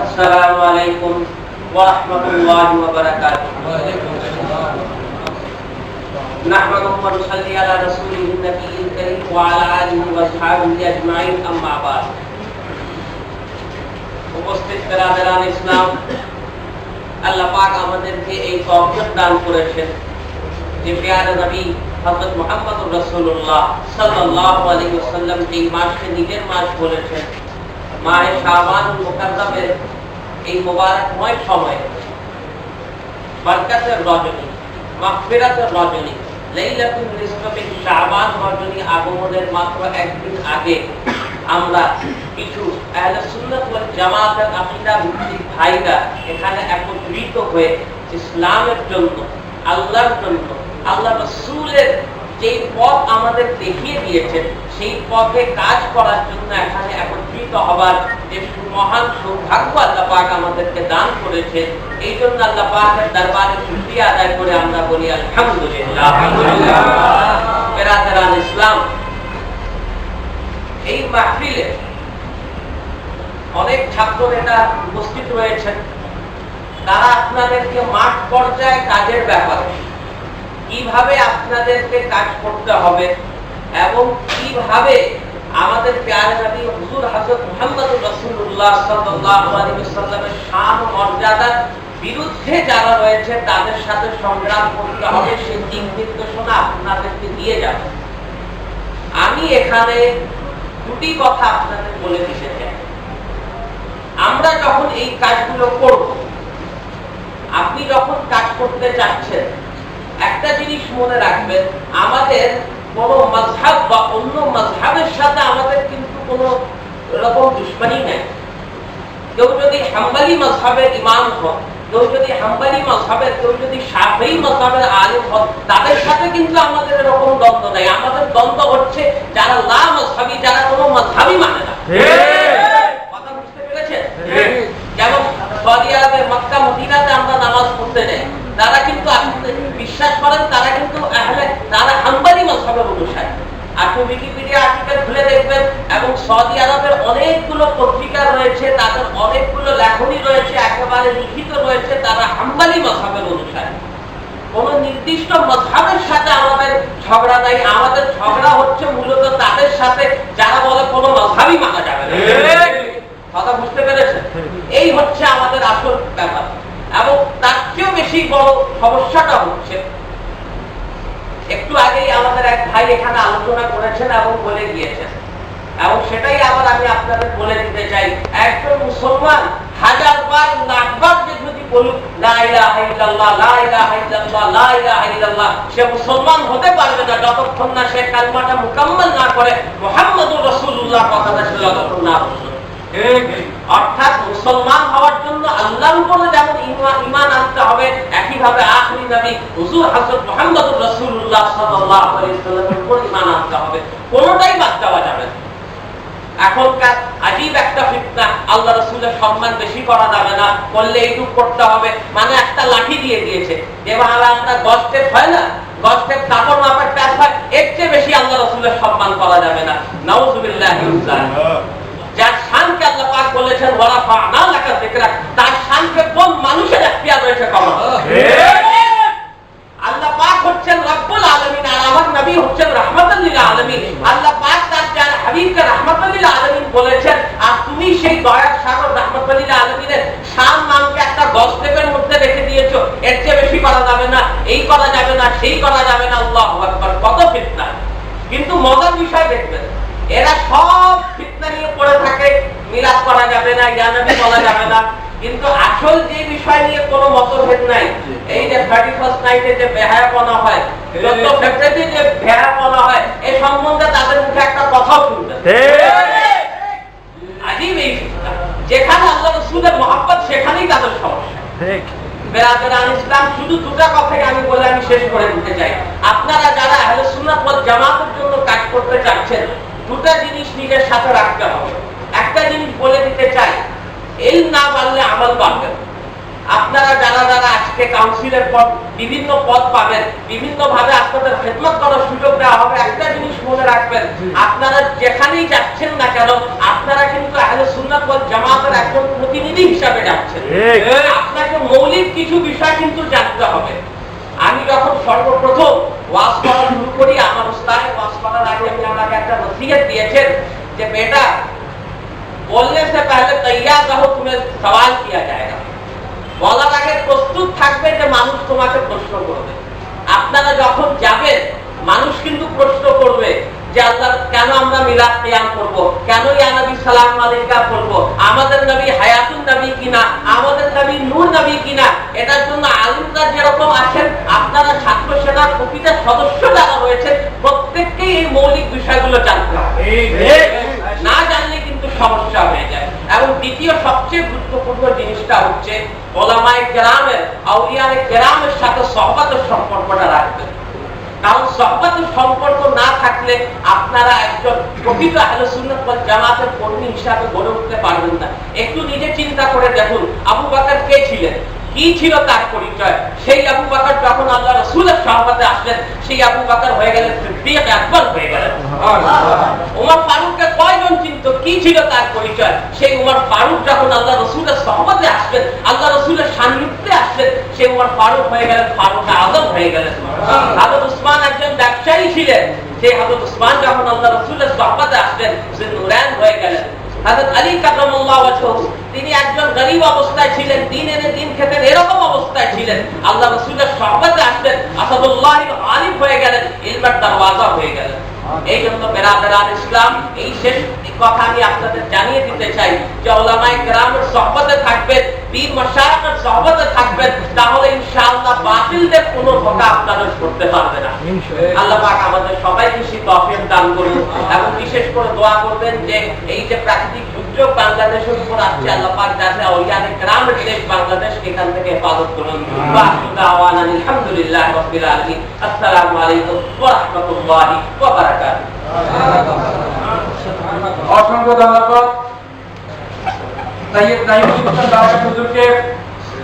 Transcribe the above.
السلام عليكم ورحمة الله وبركاته نحمده ونصلي على رسوله النبي الكريم وعلى آله وأصحابه أجمعين أما بعد উপস্থিত বেরাদারান ইসলাম আল্লাহ পাক আমাদেরকে এই তৌফিক দান করেছেন যে পেয়ারে নবী হযরত মুহাম্মদুর রাসূলুল্লাহ সাল্লাল্লাহু আলাইহি ওয়াসাল্লাম এই মাসকে নিজের মাস বলেছেন মাহে শাবান মুকাদ্দামের এই মোবারকময় সময়ে। বরকতের রজনী, মাগফিরাতের রজনী লাইলাতুল নিসফে শাবান রজনী আগমনের মাত্র একদিন আগে আমরা কিছু আহলে সুন্নাত ওয়াল জামাতের আকীদা ভিত্তিক ভাইরা এখানে একত্রিত হয়ে ইসলামের জন্য, আল্লাহর জন্য, আল্লাহ রাসূলের যেই পথ আমাদের দেখিয়ে দিয়েছেন, সেই পথে কাজ করার জন্য এখানে একত্রিত হবার যে মহান সৌভাগ্য আল্লাহ পাক আমাদেরকে দান করেছে এই জন্য আল্লাহ পাকের দরবারে শুকরিয়া আদায় করে আমরা বলি, আলহামদুলিল্লাহ। ইসলাম, এই মাহফিলে অনেক ছাত্র নেতা উপস্থিত রয়েছেন। তারা আপনাদেরকে মাঠ পর্যায়ে কাজের ব্যাপারে কীভাবে আপনাদেরকে কাজ করতে হবে এবং কীভাবে আমাদের প্যারে নবী হুজুর হযরত মুহাম্মদ ওয়াসাল্লামের শান ও মর্যাদার বিরুদ্ধে যারা রয়েছে তাদের সাথে সংগ্রাম করতে হবে সেই দিক নির্দেশনা আপনাদেরকে দিয়ে যাব। আমি এখানে দুটি কথা আপনাদের বলে দিতে চাই। আমরা যখন এই কাজগুলো করব, আপনি যখন কাজ করতে চাচ্ছেন একটা জিনিস মনে রাখবেন, আমাদের কোন মাঝহাব বা অন্য মাঝহাবের সাথে আমাদের কিন্তু কোনো রকম দুশ্মনী নেই। কেউ যদি হাম্বালি মাঝহাবের ইমাম হন, কেউ যদি হাম্বালি মাঝহাবের কেউ যদি সাফেই মাঝহাবের আলিম হন, তাদের সাথে কিন্তু আমাদের এরকম দ্বন্দ্ব নেই। আমাদের দ্বন্দ্ব হচ্ছে যারা লা মাঝহাবি যারা কোনো মাঝহাবই মানে না কথা বুঝতে পেরেছেন যেমন সৌদি আরবের মক্কা মদিনাতে আমরা নামাজ পড়তে যাই তারা কিন্তু আপনি বিশ্বাস করেন তারা কিন্তু আহলে তারা হাম্বালি মাযহাবের অনুসারী আপনি উইকিপিডিয়া আর্টিকেল খুলে দেখবেন এবং সৌদি আরবের অনেকগুলো পত্রিকা রয়েছে তাদের অনেকগুলো লেখনী রয়েছে একেবারে লিখিত রয়েছে তারা হাম্বালি মাযহাবের অনুসারী। কোন নির্দিষ্ট মাযহাবের সাথে আমাদের ঝগড়া নাই আমাদের ঝগড়া হচ্ছে মূলত তাদের সাথে যারা বলে কোনো মাযহাবই মানা যাবে না। কথা বুঝতে পেরেছেন? এই হচ্ছে আমাদের আসল ব্যাপার। এবং তার চেয়েও বেশি বড় সমস্যাটা হচ্ছে আমাদের এক ভাই এখানে আলোচনা করেছেন এবং বলে গিয়েছেন এবং সেটাই আবার আমি আপনাদের বলে দিতে চাই। একজন মুসলমান অর্থাৎ মুসলমান হওয়ার জন্য আল্লাহর উপরে যেমন ইমান আনতে হবে একইভাবে আখরি নবী হুজুর হযরত মুহাম্মদুর রাসূলুল্লাহ সাল্লাল্লাহু আলাইহি ওয়াসাল্লামের উপর ইমান আনতে হবে। কোনটাই বাদ দেওয়া যাবে না। এখনকার আজীব একটা ফিতনা, আল্লাহ রসুলের সম্মান বেশি করা যাবে না, করলে এইটুক করতে হবে। মানে একটা লাঠি দিয়ে দিয়েছে। যেভাবে আমরা গস্টেপ হয় না? গস্টেপ কাপড় মাপের প্যাস হয়, এর চেয়ে বেশি আল্লাহ রসুলের সম্মান করা যাবে না। আল্লাহ বলেছেন ওয়ালা ফানা লাকা যিকরা তার শানকে কোন মানুষের এখতিয়ার রয়েছে কমন আল্লাহ পাক হচ্ছেন রব্বুল আলামিন আর আমার নবী হচ্ছেন আলামিন। আল্লাহ পাক তার যার হাবিবকে আলামিন বলেছেন আর তুমি সেই দয়ার সাগর আলামিনের নামকে একটা মধ্যে রেখে দিয়েছ। এর চেয়ে বেশি করা যাবে না এই করা যাবে না সেই করা যাবে না আল্লাহু আকবার কত ফিতনা। কিন্তু মজার বিষয় দেখবেন এরা সব ফিতনা নিয়ে পড়ে থাকে মিলাদ করা যাবে না ইয়ানবী বলা যাবে না। কিন্তু আসল যে বিষয় নিয়ে কোনো মতভেদ নাই এই যে থার্টি ফার্স্ট নাইটে যে বেহায়াপনা হয় ফেব্রুয়ারিতে যে বেহায়াপনা হয় এই সম্বন্ধে তাদের মুখে একটা কথাও শুনবে আজীব এই ফিতনা। যেখানে আল্লাহ রসুলের মহাব্বত সেখানেই তাদের সমস্যা। বেরাদারান ইসলাম শুধু দুটা কথাই আমি বলে আমি শেষ করে দিতে চাই। আপনারা যারা আহলে সুন্নাত ওয়াল জামাতের জন্য কাজ করতে চাচ্ছেন দুটা জিনিস নিজের সাথে রাখতে হবে। একটা জিনিস বলে দিতে চাই এল না পারলে আমল পারবে আপনারা যারা যারা আজকে কাউন্সিলের পদ বিভিন্ন পদ পাবেন বিভিন্ন ভাবে আপনাদের খেদমত করার সুযোগ দেওয়া হবে একটা জিনিস মনে রাখবেন আপনারা যেখানেই যাচ্ছেন না কেন আপনারা কিন্তু আহলে সুন্নাত ওয়াল জামাতের একজন প্রতিনিধি হিসাবে যাচ্ছেন। ঠিক। আপনাকে মৌলিক কিছু বিষয় কিন্তু জানতে হবে। আমি যখন সর্বপ্রথম ওয়াজ করা শুরু করি আমার উস্তাদ ওয়াজ করার আগে আমি আমাকে একটা নসিহত দিয়েছেন যে বেটা বলনে সে তৈয়ার রহো তুমি সওয়াল বলার আগে প্রস্তুত থাকবে যে মানুষ তোমাকে প্রশ্ন করবে। আপনারা যখন যাবেন, মানুষ কিন্তু প্রশ্ন করবে যে আল্লাহ, কেন আমরা মিলাদ করব। কেন ইয়ানবী সালাম করব। আমাদের নবী হায়াতুল নবী কিনা? আমাদের নবী নূর নবী কিনা? এটার জন্য আলিমরা যেরকম আছেন, আপনারা ছাত্র সেনার প্রতিটা সদস্য যারা রয়েছেন, প্রত্যেককেই এই মৌলিক বিষয়গুলো জানতে হবে। ওলামায়ে কেরামের আউলিয়ায়ে কেরামের সাথে সহবাতের সম্পর্কটা রাখবেন। কারণ সহবাতের সম্পর্ক না থাকলে আপনারা একজন প্রকৃত আহলে সুন্নাত ওয়াল জামাতের কর্মী হিসাবে গড়ে উঠতে পারবেন না। একটু নিজে চিন্তা করে দেখুন আবু বকর কে ছিলেন? কি ছিল তার পরিচয়? সেই আবু বকর যখন আল্লাহ রাসূলের সহবাতে আসলেন সেই আবু বকর হয়ে গেলেন হয়ে গেলেন। চিনত কি ছিল তার পরিচয়। সেই উমর ফারুক যখন আল্লাহ রসুলের সহমতে আসলেন, আল্লাহ রসুলের সান্নিধ্যে আসলেন, সেই উমর ফারুক হয়ে গেলেন ফারুক আজম হয়ে গেলেন। হাজর উসমান একজন ব্যবসায়ী ছিলেন। সেই হাজর উসমান যখন আল্লাহ রসুলের সহমতে আসলেন সে নুরান হয়ে গেলেন। হাজরত আলী কাকরামুল্লাহ তিনি একজন গরিব অবস্থায় ছিলেন, দিন এনে দিন খেতেন এরকম অবস্থায় ছিলেন। আল্লাহ রসুলের সহমতে আসলেন আসাদুল্লাহ আলিম হয়ে গেলেন, ইলমের দরওয়াজা হয়ে গেলেন। এই জন্য বেরাবেরার ইসলাম, এই শেষ কথা আমি আপনাদের জানিয়ে দিতে চাই যে ওলামায়ে কেরামের সহবতে থাকবেন বীর মাশায়েখের সহবতে থাকবেন তাহলে ইনশাআল্লাহ বাতিলদের কোনো ধোঁকা আপনাদের করতে পারবে না। আল্লাহ পাক আমাদের সবাইকে সেই তৌফিক দান করুন এবং বিশেষ করে দোয়া করবেন যে এই যে প্রাকৃতিক দুর্যোগ বাংলাদেশের উপর আসছে আল্লাহ পাক যাতে আউলিয়ায়ে কেরামের দেশ বাংলাদেশ এখান থেকে হেফাজত করুন। দাওয়ানা রাব্বিল আলামিন। আসসালামু আলাইকুম ওয়া রাহমাতুল্লাহি ওয়া বারাকাতুহু। অসংখ্য ধন্যবাদ তাইয়েব নাইমুল ইসলাম বারাকাত হুজুরকে